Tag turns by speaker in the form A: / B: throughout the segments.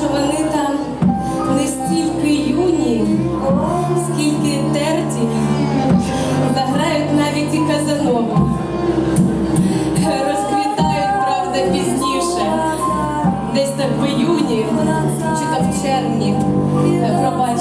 A: що вони там не стільки юні, скільки терті, заграють навіть і казанову. Розквітають, правда, пізніше, десь так в іюні чи то в червні. Пробачте.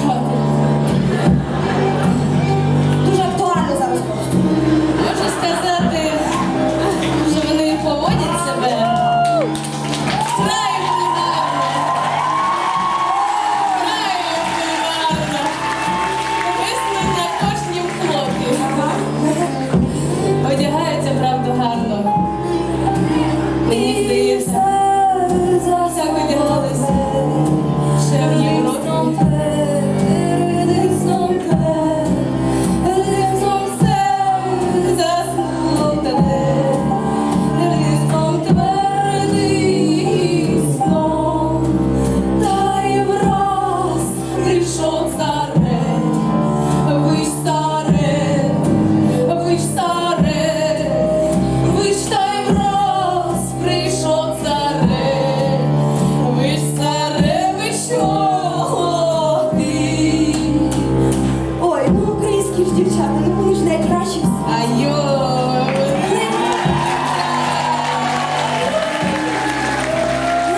A: tough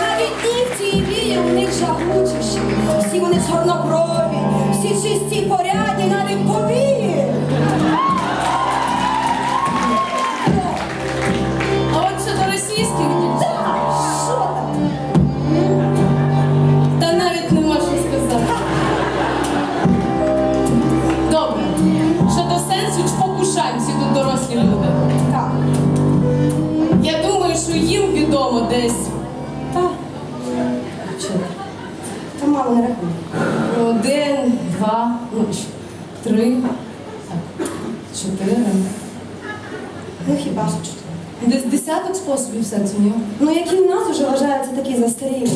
A: Навіть ні в тій вії них жагучі, всі вони чорноброві, всі чисті порядні. десь та вчора. Та мама не рахує. Один, два, ну, три, так, чотири. Ну хіба що чотири? Десь десяток способів все ні? Ну який в нас вже вважаються такі застарілі?